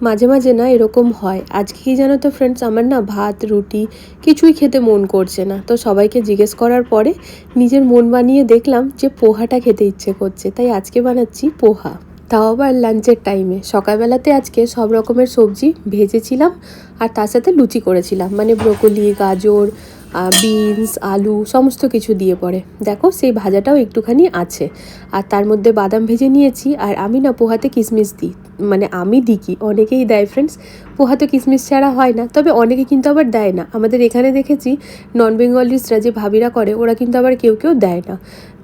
মাঝে মাঝে না এরকম হয়। আজকে কি জানো তো ফ্রেন্ডস আমার না ভাত, রুটি কিছুই খেতে মন করছে না। তো সবাইকে জিজ্ঞেস করার পরে নিজের মন বানিয়ে দেখলাম যে পোহাটা খেতে ইচ্ছে করছে। তাই আজকে বানাচ্ছি পোহা। তাও আবার লাঞ্চের টাইমে সকালবেলাতে আজকে সব রকমের সবজি ভেজেছিলাম আর তার সাথে লুচি করেছিলাম। মানে ব্রোকলি গাজর বিনস আলু, সমস্ত কিছু দিয়ে পড়ে দেখো, সেই ভাজাটাও একটুখানি আছে। আর তার মধ্যে বাদাম ভেজে নিয়েছি, আর আমি না পোহাতে কিশমিশ দিই। মানে আমি দিই কি অনেকেই দেয় ফ্রেন্ডস পোহাতে কিশমিশ ছাড়া হয় না, তবে অনেকে কিন্তু আবার দেয় না। আমাদের এখানে দেখেছি নন বেঙ্গলিসরা যে ভাবিরা করে, ওরা কিন্তু আবার কেউ কেউ দেয় না।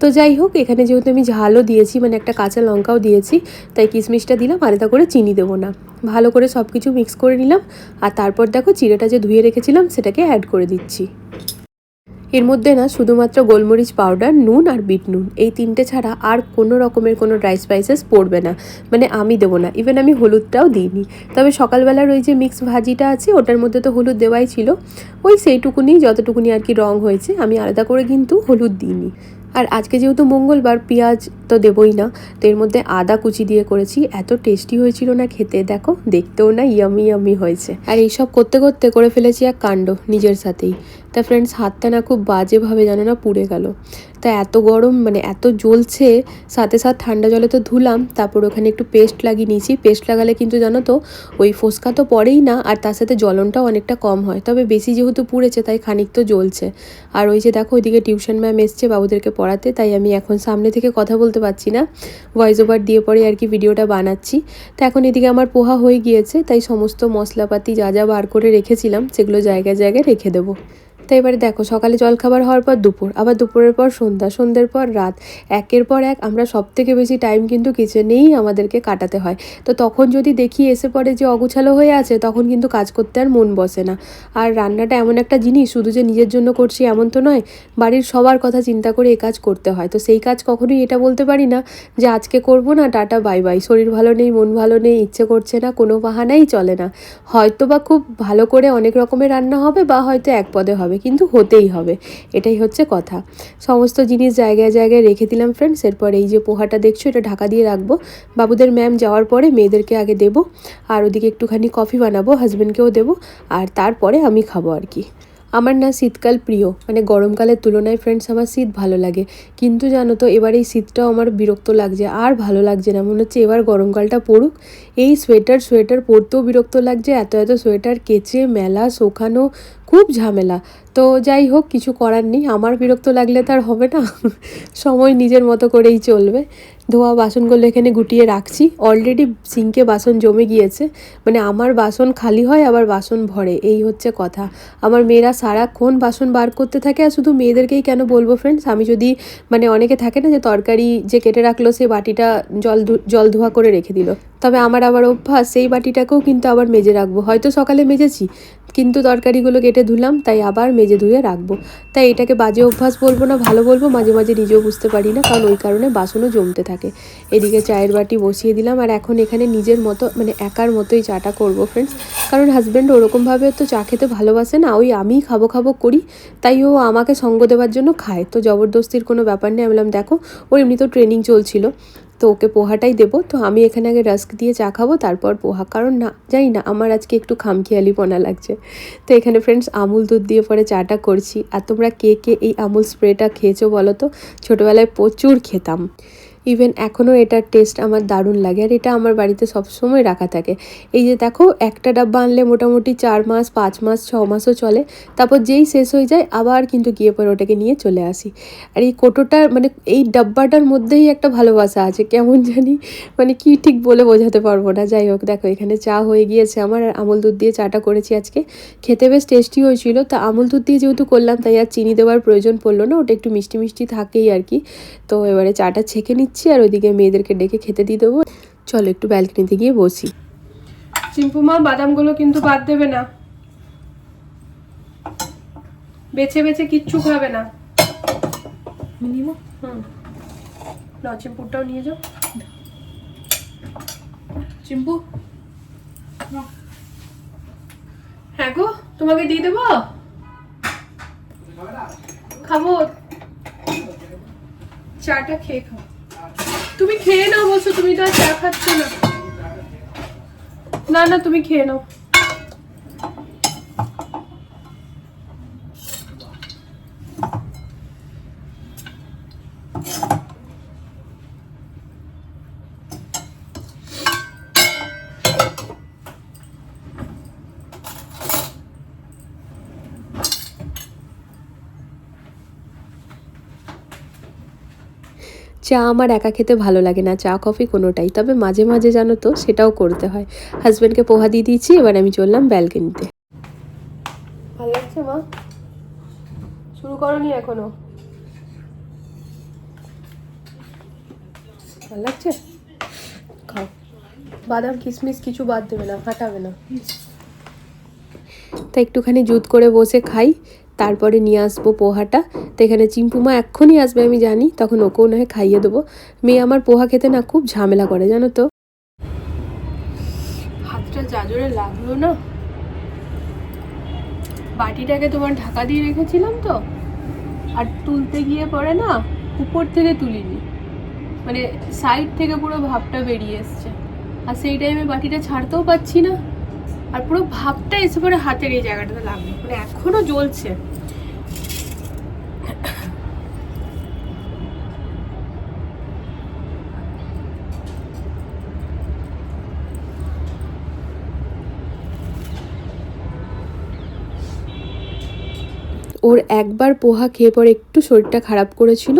তো যাই হোক, এখানে যেহেতু আমি ঝালও দিয়েছি মানে একটা কাঁচা লঙ্কাও দিয়েছি, তাই কিশমিশটা দিলাম আলাদা করে চিনি দেবো না। ভালো করে সব কিছু মিক্স করে নিলাম, আর তারপর দেখো চিড়েটা যে ধুয়ে রেখেছিলাম, সেটাকে অ্যাড করে দিচ্ছি। এর মধ্যে না শুধুমাত্র গোলমরিচ পাউডার নুন আর বিট নুন। এই তিনটে ছাড়া আর কোনো রকমের কোনো ড্রাই স্পাইসেস পড়বে না। মানে আমি দেবো না। ইভেন আমি হলুদটাও দিইনি। তবে সকালবেলার ওই যে মিক্স ভাজিটা আছে, ওটার মধ্যে তো হলুদ দেওয়াই ছিল। ওই সেইটুকুনি, যতটুকুনি আর কি রং হয়েছে, আমি আলাদা করে কিন্তু হলুদ দিইনি। আর আজকে যেহেতু মঙ্গলবার, পেঁয়াজ তো দেবই না, তো এর মধ্যে আদা কুচি দিয়ে করেছি। এত টেস্টি হয়েছিল না খেতে, দেখো, দেখতেও না ইয়ামি ইয়ামি হয়েছে। আর এইসব করতে করতে করে ফেলেছি এক কাণ্ড নিজের সাথেই। তা ফ্রেন্ডস হাতটা না খুব বাজেভাবে জানো না পুড়ে গেল। তা এত গরম মানে এত জ্বলছে, সাথে সাথে ঠান্ডা জলে তো ধুলাম, তারপর ওখানে একটু পেস্ট লাগিয়ে নিয়েছি। পেস্ট লাগালে কিন্তু জানো তো, ওই ফোসকা তো পড়েই না, আর তার সাথে জ্বলনটাও অনেকটা কম হয়। তবে বেশি যেহেতু পুড়েছে, তাই খানিক তো জ্বলছে। আর ওই যে দেখো, ওইদিকে টিউশন ম্যাম এসছে বাবুদেরকে পড়াতে, তাই আমি এখন সামনে থেকে কথা বলতে পারছি না। ভয়েস ওভার দিয়ে পরে আর কি ভিডিওটা বানাচ্ছি। তো এখন এদিকে আমার পোহা হয়ে গিয়েছে, তাই সমস্ত মশলাপাতি যা যা বার করে রেখেছিলাম, সেগুলো জায়গায় জায়গায় রেখে দেবো। তো এবারে দেখো, সকালে জলখাবার হওয়ার পর দুপুর, আবার দুপুরের পর সন্ধ্যা, সন্ধ্যের পর রাত। একের পর এক আমরা সব থেকে বেশি টাইম কিন্তু কিচেনেই আমাদেরকে কাটাতে হয়। তো তখন যদি দেখি এসে পরে যে অগুছালো হয়ে আছে, তখন কিন্তু কাজ করতে আর মন বসে না। আর রান্নাটা এমন একটা জিনিস, শুধু যে নিজের জন্য করছি এমন তো নয়, বাড়ির সবার কথা চিন্তা করে এ কাজ করতে হয়। তো সেই কাজ কখনোই এটা বলতে পারি না যে আজকে করব না, টাটা বাই বাই শরীর ভালো নেই, মন ভালো নেই, ইচ্ছে করছে না, কোনো বাহানাই চলে না। হয়তো বা খুব ভালো করে অনেক রকমের রান্না হবে বা হয়তো এক পদে হবে। কিন্তু হতেই হবে। এটাই হচ্ছে কথা। সমস্ত জিনিস জায়গায় জায়গায় রেখে দিলাম ফ্রেন্ডস এরপর এই যে পোহাটা দেখছ, এটা ঢাকা দিয়ে রাখব। বাবুদের ম্যাম যাওয়ার পরে মেয়েদেরকে আগে দেবো, আর ওদিকে একটুখানি কফি বানাবো হাজব্যান্ডকেও দেবো, আর তারপরে আমি খাব আর কি। আমার না শীতকাল প্রিয় মানে গরমকালের তুলনায় ফ্রেন্ডস আমার শীত ভালো লাগে। কিন্তু জানো তো, এবার এই শীতটাও আমার বিরক্ত লাগছে, আর ভালো লাগছে না, মনে হচ্ছে এবার গরমকালটা পড়ুক। এই সোয়েটার সোয়েটার পরতেও বিরক্ত লাগছে, এত এত সোয়েটার কেচে, মেলা, শোকানো খুব ঝামেলা। তো যাই হোক, কিছু করার নেই। আমার বিরক্ত লাগলে তার হবে না। সময় নিজের মতো করেই চলবে। ধোয়া বাসনগুলো এখানে গুটিয়ে রাখছি। অলরেডি সিঙ্কে বাসন জমে গিয়েছে। মানে আমার বাসন খালি হয়, আবার বাসন ভরে। এই হচ্ছে কথা। আমার মেয়েরা সারাক্ষণ বাসন বার করতে থাকে, আর শুধু মেয়েদেরকেই কেন বলব ফ্রেন্ডস আমি যদি মানে অনেকে থাকে না যে তরকারি যে কেটে রাখল, সে বাটিটা জল জল ধোয়া করে রেখে দিল। তবে আমার আবার অভ্যাস, সেই বাটিটাকেও কিন্তু আবার মেজে রাখব। হয়তো সকালে মেজেছি কিন্তু তরকারিগুলো কেটে ধুলাম, তাই আবার মেজে ধুয়ে রাখব। তাই এটাকে বাজে অভ্যাস বলব না, ভালো বলব, মাঝে মাঝে নিজেও বুঝতে পারি না, কারণ ওই কারণে বাসনও জমতে থাকে। এদিকে চায়ের বাটি বসিয়ে দিলাম, আর এখন এখানে নিজের মতো মানে একার মতোই চাটা করব ফ্রেন্ডস কারণ হাজব্যান্ড ওরকমভাবে তো চা খেতে ভালোবাসে না, ওই আমিই খাব খাব করি, তাই ও আমাকে সঙ্গ দেওয়ার জন্য খায়। তো জবরদস্তির কোনো ব্যাপার নেই, আমি বললাম, দেখো, ওর এমনি তো ট্রেনিং চলছিল। তো ওকে পোহাটাই দেবো। তো আমি এখানে আগে রাস্ক দিয়ে চা খাব, তারপর পোহা। কারণ না, জানি না, আমার আজকে একটু খামখেয়ালিপনা লাগছে। তো এখানে ফ্রেন্ডস আমুল দুধ দিয়ে পরে চাটা করছি। আর তোমরা কে কে এই আমুল স্প্রেটা খেয়েছো বলো তো? ছোটোবেলায় প্রচুর খেতাম। ইভেন এখনও এটার টেস্ট আমার দারুণ লাগে আর এটা আমার বাড়িতে সবসময় রাখা থাকে। এই যে দেখো, একটা ডাব্বা আনলে মোটামুটি চার মাস, পাঁচ মাস, ছ মাসও চলে। তারপর যেই শেষ হয়ে যায়, আবার কিন্তু গিয়ে পরে ওটাকে নিয়ে চলে আসি। আর এই কোটোটার মানে এই ডাব্বাটার মধ্যেই একটা ভালোবাসা আছে। কেমন জানি মানে কি ঠিক বলে বোঝাতে পারব না। যাই হোক, দেখো, এখানে চা হয়ে গিয়েছে আমার আর আমুল দুধ দিয়ে চাটা করেছি আজকে। খেতে বেশ টেস্টি হয়েছিল। তা আমুল দুধ দিয়ে যেহেতু করলাম, তাই আর চিনি দেওয়ার প্রয়োজন পড়ল না। ওটা একটু মিষ্টি মিষ্টি থাকেই আর কি। তো এবারে চাটা ছেঁকে নিচ্ছি। আর ওইদিকে মেয়েদেরকে ডেকে খেতে দিয়ে দেবো। চলো একটু ব্যালকনিতে গিয়ে বসি। চিম্পুমা বাদামগুলো কিন্তু বাদ দেবে না। বেছে বেছে কিচ্ছু খাবে না। মিনিমাম হুম। না চিম্পুরটাও নিয়ে যাও। চিম্পু? হ্যাঁ গো তোমাকে দিয়ে দেবো? খাব? চাটা খেয়ে খাও। তুমি খেয়ে নাও বলছো, তুমি তো আর চা খাচ্ছ না। না না, তুমি খেয়ে নাও। চা আমার একা খেতে ভালো লাগে না চা কফি কোনোটাই। তবে মাঝে মাঝে জানো তো সেটাও করতে হয়। হাজব্যান্ডকে পোহা দিয়ে দিয়েছি এবার আমি চললাম ব্যালকনিতে ভালো লাগছে মা? শুরু করনি এখনও? ভালো লাগছে? খাও। বাদাম কিশমিশ কিছু বাদ দেবে না হাঁটাবে না। তা একটুখানি জুত করে বসে খাই। তারপরে নিয়ে আসব পোহাটা। তো এখানে চিম্পুমা এক্ষুনি আসবে, আমি জানি, তখন ওকেও নয় খাইয়ে দেবো। মেয়ে আমার পোহা খেতে না খুব ঝামেলা করে, জানো তো। হাতটা যা জোরে লাগল না? বাটিটাকে তোমার ঢাকা দিয়ে রেখেছিলাম তো? আর তুলতে গিয়ে পরে না, উপর থেকে তুলিনি। মানে সাইড থেকে পুরো ভাবটা বেরিয়ে এসছে। আর সেই টাইমে বাটিটা ছাড়তেও পাচ্ছি না। আর পুরো ভাবটা এসে পরে হাতের এই জায়গাটাতে লাগবে মানে এখনও জ্বলছে। ওর একবার পোহা খেয়ে পরে একটু শরীরটা খারাপ করেছিল।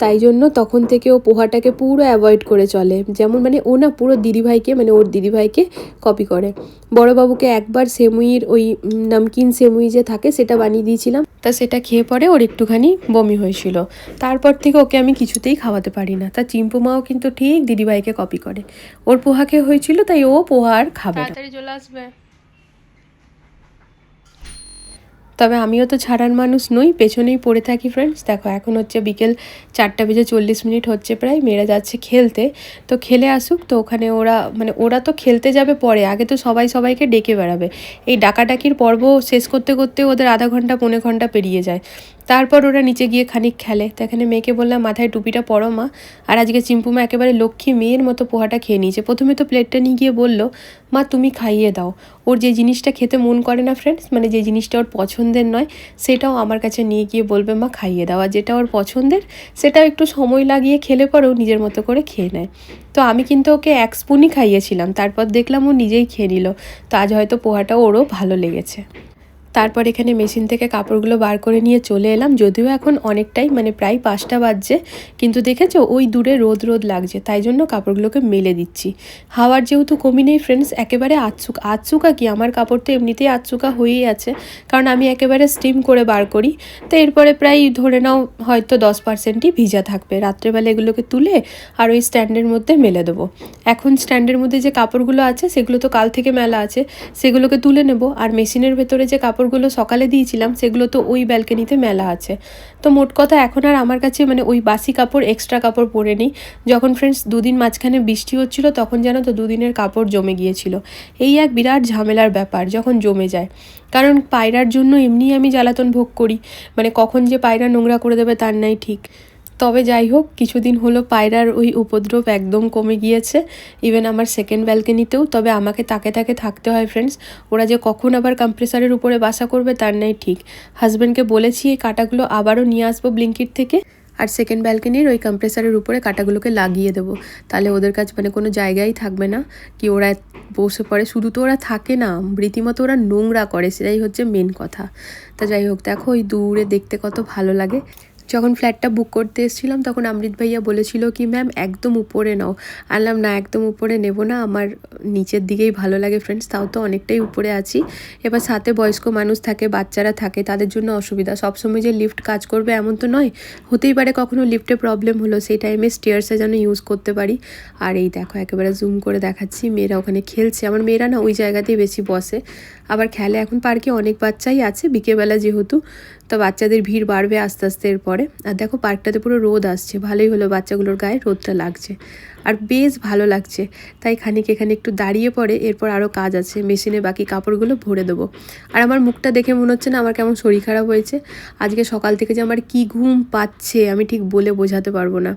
তাই জন্য তখন থেকে ও পোহাটাকে পুরো অ্যাভয়েড করে চলে। যেমন মানে ও না পুরো দিদিভাইকে মানে ওর দিদিভাইকে কপি করে। বড়বাবুকে একবার সেমুইর ওই নামকিন সেমুই যে থাকে সেটা বানিয়ে দিয়েছিলাম। তা সেটা খেয়ে পরে ওর একটুখানি বমি হয়েছিল। তারপর থেকে ওকে আমি কিছুতেই খাওয়াতে পারি না। তা চিম্পু মাও কিন্তু ঠিক দিদিভাইকে কপি করে। ওর পোহা খেয়ে হয়েছিল তাই ও পোহা আর খাবে তাড়াতাড়ি চলে আসবে। তবে আমিও তো ছাড়ার মানুষ নই, পেছনেই পড়ে থাকি ফ্রেন্ডস দেখো, এখন হচ্ছে বিকেল চারটা বেজে চল্লিশ মিনিট হচ্ছে প্রায়, মেয়েরা যাচ্ছে খেলতে। তো খেলে আসুক, তো ওখানে ওরা মানে ওরা তো খেলতে যাবে পরে, আগে তো সবাই সবাইকে ডেকে বেড়াবে। এই ডাকাডাকির পর্ব শেষ করতে করতে ওদের আধা ঘণ্টা, পৌনে ঘণ্টা পেরিয়ে যায়। তারপর ওরা নিচে গিয়ে খানিক খেলে। তো এখানে মেয়েকে বললাম, মাথায় টুপিটা পরো মা। আর আজকে চিম্পুমা একেবারে লক্ষ্মী মেয়ের মতো পোহাটা খেয়ে নিয়েছে। প্রথমে তো প্লেটটা নিয়ে গিয়ে বলল, মা, তুমি খাইয়ে দাও। ওর যে জিনিসটা খেতে মন করে না ফ্রেন্ডস মানে যে জিনিসটা ওর পছন্দের নয়, সেটাও আমার কাছে নিয়ে গিয়ে বলবে, মা, খাইয়ে দাও। আর যেটা ওর পছন্দের, সেটাও একটু সময় লাগিয়ে খেলে পরেও নিজের মতো করে খেয়ে নেয়। তো আমি কিন্তু ওকে এক স্পুনই খাইয়েছিলাম। তারপর দেখলাম ও নিজেই খেয়ে নিল। তো আজ হয়তো পোহাটা ওরও ভালো লেগেছে। তারপর এখানে মেশিন থেকে কাপড়গুলো বার করে নিয়ে চলে এলাম। যদিও এখন অনেকটাই মানে প্রায় পাঁচটা বাজছে, কিন্তু দেখেছ ওই দূরে রোদ রোদ লাগছে, তাই জন্য কাপড়গুলোকে মেলে দিচ্ছি। হাওয়ার যেহেতু কমি নেই ফ্রেন্ডস একেবারে আচুক আচুকা কি? আমার কাপড় তো এমনিতেই আচুকা হয়েই আছে, কারণ আমি একেবারে স্টিম করে বার করি। তো এরপরে প্রায় ধরে নাও হয়তো দশ পার্সেন্টই ভিজা থাকবে। রাত্রেবেলা এগুলোকে তুলে আর ওই স্ট্যান্ডের মধ্যে মেলে দেবো। এখন স্ট্যান্ডের মধ্যে যে কাপড়গুলো আছে, সেগুলো তো কাল থেকে মেলা আছে, সেগুলোকে তুলে নেব। আর মেশিনের ভেতরে যে কাপড়গুলো সকালে দিয়েছিলাম, সেগুলো তো ওই ব্যালকনিতে মেলা আছে। তো মোট কথা এখন আর আমার কাছে মানে ওই বাসি কাপড় এক্সট্রা কাপড় পরে নিই। যখন ফ্রেন্ডস দুদিন মাঝখানে বৃষ্টি হচ্ছিল, তখন যেন তো দুদিনের কাপড় জমে গিয়েছিল। এই এক বিরাট ঝামেলার ব্যাপার যখন জমে যায়। কারণ পায়রার জন্য এমনি আমি জ্বালাতন ভোগ করি। মানে কখন যে পায়রা নোংরা করে দেবে তার নাই ঠিক। তবে যাই হোক কিছুদিন হলো পায়রার ওই উপদ্রব একদম কমে গিয়েছে। ইভেন আমার সেকেন্ড ব্যালকনিতেও তবে আমাকে তাকে তাকে থাকতে হয় ফ্রেন্ডস ওরা যে কখন আবার কম্প্রেসারের উপরে বাসা করবে তার নাই ঠিক। হাজব্যান্ডকে বলেছি এই কাটাগুলো আবারও নিয়ে আসব ব্লিঙ্কিট থেকে। আর সেকেন্ড ব্যালকনির ওই কম্প্রেসারের উপরে কাটাগুলোকে লাগিয়ে দেবো। তাহলে ওদের কাছে মানে কোনো জায়গাই থাকবে না কি ওরা বসে পড়ে। শুধু তো ওরা থাকে না, রীতিমতো ওরা নোংরা করে, সেটাই হচ্ছে মেন কথা। তা যাই হোক দেখো ওই দূরে দেখতে কত ভালো লাগে। যখন ফ্ল্যাটটা বুক করতে এসেছিলাম, তখন অমৃত ভাইয়া বলেছিল কি ম্যাম একদম উপরে নাও। আনলাম, না, একদম উপরে নেব না, আমার নিচের দিকেই ভালো লাগে ফ্রেন্ডস তাও তো অনেকটাই উপরে আছি। এবার সাথে বয়স্ক মানুষ থাকে, বাচ্চারা থাকে, তাদের জন্য অসুবিধা। সবসময় যে লিফট কাজ করবে এমন তো নয়, হতেই পারে কখনো লিফটে প্রবলেম হলো, সেই টাইমে স্টেয়ার্সে যেন ইউজ করতে পারি। আর এই দেখো, একেবারে জুম করে দেখাচ্ছি, মেয়েরা ওখানে খেলছে। আমার মেয়েরা না ওই জায়গাতেই বেশি বসে। আবার খেলে, এখন পার্কে অনেক বাচ্চাই আছে, বিকেলবেলা যেহেতু তো বাচ্চাদের ভিড় বাড়বে আস্তে আস্তে এরপরে। আর দেখো পার্কটাতে পুরো রোদ আসছে। ভালোই হলো বাচ্চাগুলোর গায়ে রোদটা লাগছে। আর বেশ ভালো লাগছে। তাই খানিক এখানে একটু দাঁড়িয়ে পড়ে, এরপর আরও কাজ আছে। মেশিনে বাকি কাপড়গুলো ভরে দেবো। আর আমার মুখটা দেখে মনে হচ্ছে না আমার কেমন শরীর খারাপ হয়েছে। আজকে সকাল থেকে যে আমার কি ঘুম পাচ্ছে, আমি ঠিক বলে বোঝাতে পারব না।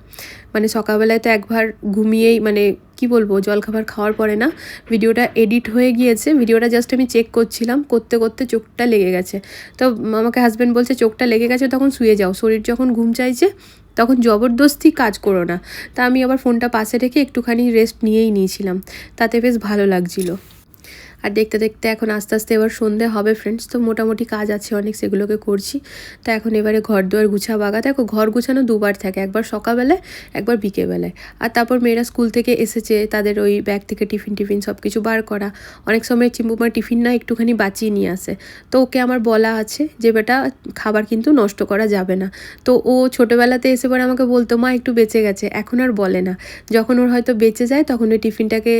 মানে সকালবেলায় তো একবার ঘুমিয়েই মানে কি বলব জলখাবার খাওয়ার পরে না ভিডিওটা এডিট হয়ে গিয়েছে। ভিডিওটা জাস্ট আমি চেক করছিলাম। করতে করতে চোখটা লেগে গেছে। তো আমাকে হাজব্যান্ড বলছে, চোখটা লেগে গেছে, তখন শুয়ে যাও। শরীর যখন ঘুম চাইছে তখন জবরদস্তি কাজ করো না। তা আমি আবার ফোনটা পাশে রেখে একটুখানি রেস্ট নিয়েই নিয়েছিলাম। তাতে বেশ ভালো লাগছিল। আর দেখতে দেখতে এখন আস্তে আস্তে এবার সন্ধে হবে ফ্রেন্ডস তো মোটামুটি কাজ আছে, অনেক সেগুলোকে করছি। তো এখন এবারে ঘর দুয়ার গুছা বাগা। দেখো, ঘর গুছানো দুবার থাকে, একবার সকালবেলায়, একবার বিকেলবেলায়। আর তারপর মেয়েরা স্কুল থেকে এসেছে, তাদের ওই ব্যাগ থেকে টিফিন টিফিন সব কিছু বার করা। অনেক সময় চিম্বুমার টিফিন না একটুখানি বাঁচিয়ে নিয়ে আসে। তো ওকে আমার বলা আছে যে, বেটা, খাবার কিন্তু নষ্ট করা যাবে না। তো ও ছোটোবেলাতে এসে পরে আমাকে বলতো, মা, একটু বেঁচে গেছে। এখন আর বলে না। যখন ওর হয়তো বেঁচে যায়, তখন ওই টিফিনটাকে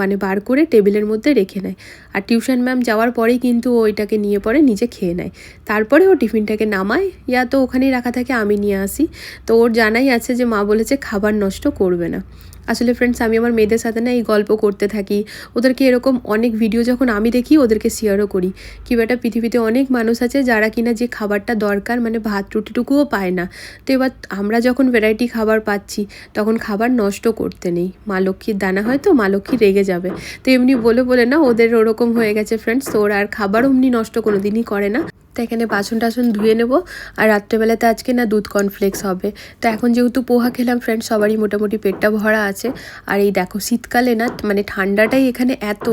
মানে বার করে টেবিলের মধ্যে রেখে নেয় আর টিউশন ম্যাম যাওয়ার পরেই কিন্তু ওইটাকে নিয়ে পরে নিজে খেয়ে নেয়। তারপরে ও টিফিনটাকে নামায়, ইয়া তো ওখানেই রাখা থাকে, আমি নিয়ে আসি। তো ওর জানাই আছে যে মা বলেছে খাবার নষ্ট করবে না। আসলে ফ্রেন্ডস আমি আমার মেয়েদের সাথে না এই গল্প করতে থাকি। ওদেরকে এরকম অনেক ভিডিও যখন আমি দেখি, ওদেরকে শেয়ারও করি। কি বেটা পৃথিবীতে অনেক মানুষ আছে যারা কিনা যে খাবারটা দরকার মানে ভাত রুটিটুকুও পায় না। তো এবার আমরা যখন ভ্যারাইটি খাবার পাচ্ছি, তখন খাবার নষ্ট করতে নেই। মা লক্ষ্মীর দানা হয়তো মা লক্ষ্মী রেগে যাবে। তো এমনি বলে বলে না, ওদের ওরকম হয়ে গেছে ফ্রেন্ডস তো ওরা আর খাবার অমনি নষ্ট কোনো দিনই করে না। তো এখানে বাসন টাসন ধুয়ে নেব। আর রাত্রেবেলাতে আজকে না দুধ কর্নফ্লেক্স হবে। তো এখন যেহেতু পোহা খেলাম ফ্রেন্ড সবারই মোটামুটি পেটটা ভরা আছে। আর এই দেখো, শীতকালে না মানে ঠান্ডাটাই এখানে এত।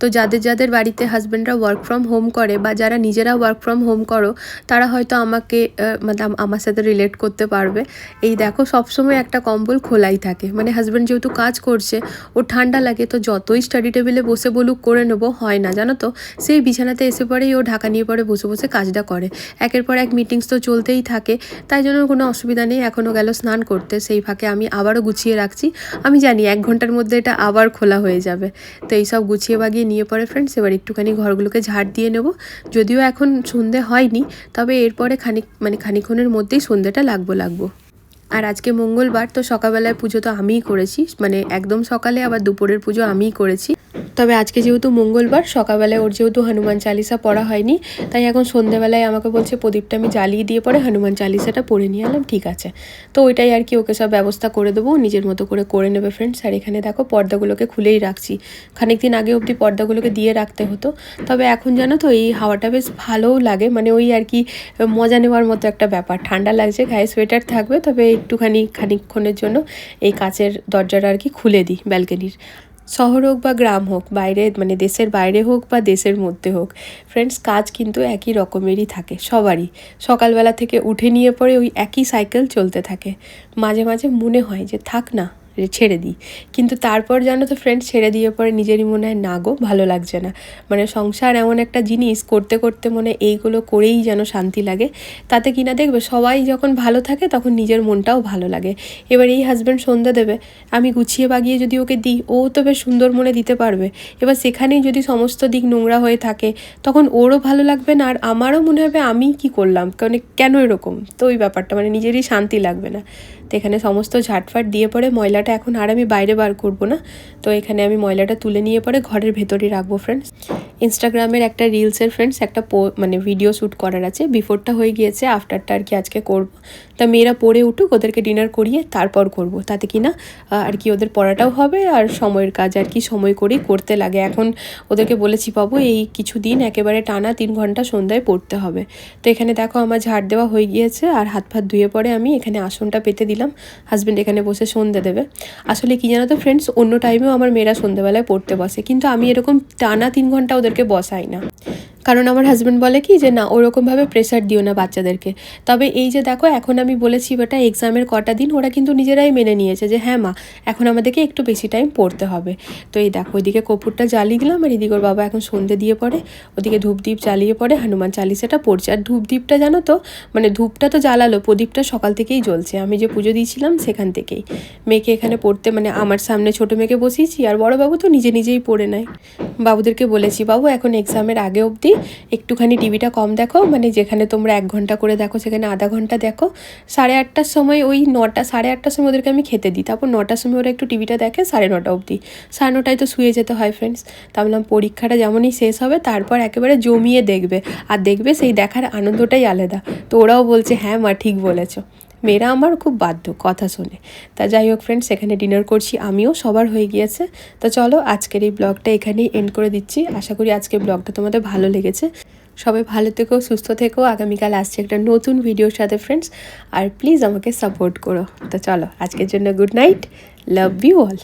তো যাদের যাদের বাড়িতে হাজব্যান্ডরা ওয়ার্ক ফ্রম হোম করে বা যারা নিজেরা ওয়ার্ক ফ্রম হোম করো, তারা হয়তো আমাকে মানে আমার সাথে রিলেট করতে পারবে। এই দেখো, সবসময় একটা কম্বল খোলাই থাকে। মানে হাজব্যান্ড যেহেতু কাজ করছে, ওর ঠান্ডা লাগে, তো যতই স্টাডি টেবিলে বসে বলুক, করে নেব, হয় না। জানো তো? সেই বিছানাতে এসে পরেই ও ঢাকা নিয়ে পরে বসে বসে কাজটা করে। একের পর এক মিটিংস তো চলতেই থাকে। তাই জন্য কোনো অসুবিধা নেই। এখনও গেল স্নান করতে। সেই ফাঁকে আমি আবারও গুছিয়ে রাখছি। আমি জানি এক ঘণ্টার মধ্যে এটা আবার খোলা হয়ে যাবে। তো এই সব গুছিয়ে বাগিয়ে নিয়ে পরে ফ্রেন্ডস এবার একটুখানি ঘরগুলোকে ঝাড় দিয়ে নেব। যদিও এখন সন্ধে হয়নি, তবে এরপরে খানিক মানে খানিক্ষণের মধ্যেই সন্ধেটা লাগবো লাগবো। আর আজকে মঙ্গলবার, তো সকালবেলায় পুজো তো আমিই করেছি। মানে একদম সকালে, আবার দুপুরের পুজো আমিই করেছি। তবে আজকে যেহেতু মঙ্গলবার, সকালবেলায় ওর যেহেতু হনুমান চালিসা পড়া হয়নি, তাই এখন সন্ধেবেলায় আমাকে বলছে, প্রদীপটা আমি জ্বালিয়ে দিয়ে পরে হনুমান চালিসাটা পড়ে নিয়ে এলাম ঠিক আছে। তো ওইটাই আর কি, ওকে সব ব্যবস্থা করে দেবো, নিজের মতো করে করে নেবে ফ্রেন্ডস আর এখানে দেখো, পর্দাগুলোকে খুলেই রাখছি। খানিক দিন আগে অবধি পর্দাগুলোকে দিয়ে রাখতে হতো। তবে এখন জানো তো, এই হাওয়াটা বেশ ভালোও লাগে। মানে ওই আর কি, মজা নেওয়ার মতো একটা ব্যাপার। ঠান্ডা লাগছে, গায়ে সোয়েটার থাকবে, তবে একটুখানি খানিক্ষণের জন্য এই কাচের দরজাটা আর কি খুলে দিই ব্যালকানির শহর হোক বা গ্রাম হোক, বাইরে মানে দেশের বাইরে হোক বা দেশের মধ্যে হোক ফ্রেন্ডস কাজ কিন্তু একই রকমেরই থাকে, সবারই। সকালবেলা থেকে উঠে নিয়ে পরে ওই একই সাইকেল চলতে থাকে। মাঝে মাঝে মনে হয় যে থাক না ছেড়ে দিই। কিন্তু তারপর জানো তো ফ্রেন্ড ছেড়ে দিয়ে পরে নিজেরই মনে হয়, না গো, ভালো লাগছে না। মানে সংসার এমন একটা জিনিস, করতে করতে মনে এইগুলো করেই যেন শান্তি লাগে। তাতে কিনা দেখবে, সবাই যখন ভালো থাকে তখন নিজের মনটাও ভালো লাগে। এবার এই হাজব্যান্ড সন্ধ্যা দেবে, আমি গুছিয়ে বাগিয়ে যদি ওকে দিই, ও তো বেশ সুন্দর মনে দিতে পারবে। এবার সেখানেই যদি সমস্ত দিক নোংরা হয়ে থাকে, তখন ওরও ভালো লাগবে না, আর আমারও মনে হবে আমি কি করলাম? মানে কেন এরকম? তো ওই ব্যাপারটা মানে নিজেরই শান্তি লাগবে না। তো এখানে সমস্ত ঝাটফাট দিয়ে পরে ময়লাটা এখন আর আমি বাইরে বার করব না। তো এখানে আমি ময়লাটা তুলে নিয়ে পরে ঘরের ভেতরে রাখব ফ্রেন্ডস ইনস্টাগ্রামের একটা রিলসের ফ্রেন্ডস একটা মানে ভিডিও শ্যুট করার আছে। বিফোরটা হয়ে গিয়েছে আফটারটা আর কি আজকে করব। তা মেয়েরা পড়ে উঠুক, ওদেরকে ডিনার করিয়ে তারপর করব। তাতে কি না আর কি ওদের পড়াটাও হবে আর সময়ের কাজ আর কি সময় করেই করতে লাগে। এখন ওদেরকে বলেছি পাবো এই কিছু দিন একেবারে টানা তিন ঘণ্টা সন্ধ্যায় পড়তে হবে। তো এখানে দেখো আমার ঝাড় দেওয়া হয়ে গিয়েছে আর হাত ফাত ধুয়ে পরে আমি এখানে আসনটা পেতে দিলাম। হাজব্যান্ড এখানে বসে সন্ধে দেবে। আসলে কি জানো তো ফ্রেন্ডস অন্য টাইমেও আমার মেয়েরা সন্ধ্যেবেলায় পড়তে বসে, কিন্তু আমি এরকম টানা তিন ঘণ্টা ওদেরকে বসাই না। কারণ আমার হাজব্যান্ড বলে কি যে, না, ওরকমভাবে প্রেশার দিও না বাচ্চাদেরকে। তবে এই যে দেখো, এখন আমি বলেছি বেটা এক্সামের কটা দিন ওরা কিন্তু নিজেরাই মেনে নিয়েছে যে হ্যাঁ মা, এখন আমাদেরকে একটু বেশি টাইম পড়তে হবে। তো এই দেখো ওইদিকে কপুরটা জ্বালিয়ে দিলাম আর এদিকে ওর বাবা এখন সন্ধে দিয়ে পড়ে। ওদিকে ধূপদীপ জ্বালিয়ে পড়ে, হনুমান চালিসাটা পড়ছে। আর ধূপদীপটা জানো তো মানে ধূপটা তো জ্বালালো, প্রদীপটা সকাল থেকেই জ্বলছে। আমি যে পুজো দিয়েছিলাম সেখান থেকেই। মেয়েকে এখানে পড়তে মানে আমার সামনে ছোটো মেয়েকে বসিয়েছি, আর বড় বাবু তো নিজে নিজেই পড়ে নেয়। বাবুদেরকে বলেছি, বাবু, এখন এক্সামের আগে অবধি বলছি একটুখানি টিভিটা কম দেখো মানে যেখানে তোমরা এক ঘণ্টা করে দেখো, সেখানে আধা ঘণ্টা দেখো। সাড়ে আটটার সময় ওই নটা, সাড়ে আটটার সময় ওদেরকে আমি খেতে দিই। তারপর নটার সময় ওরা একটু টিভিটা দেখে সাড়ে নটা অবধি। সাড়ে নটায় তো শুয়ে যেতে হয় ফ্রেন্ডস তা বললাম পরীক্ষাটা যেমনই শেষ হবে, তারপর একেবারে জমিয়ে দেখবে। আর দেখবে সেই দেখার আনন্দটাই আলাদা। তো ওরাও বলছে হ্যাঁ মা, ঠিক বলেছ। মেয়েরা আমার খুব বাধ্য, কথা শোনে। তা যাই হোক ফ্রেন্ডস এখানে ডিনার করছি, আমিও সবার হয়ে গিয়েছে। তো চলো আজকের এই ব্লগটা এখানেই এন্ড করে দিচ্ছি। আশা করি আজকের ব্লগটা তোমাদের ভালো লেগেছে। সবাই ভালো থেকো, সুস্থ থেকো। আগামীকাল আসছে একটা নতুন ভিডিওর সাথে ফ্রেন্ডস আর প্লিজ আমাকে সাপোর্ট করো। তো চলো, আজকের জন্য good night love you all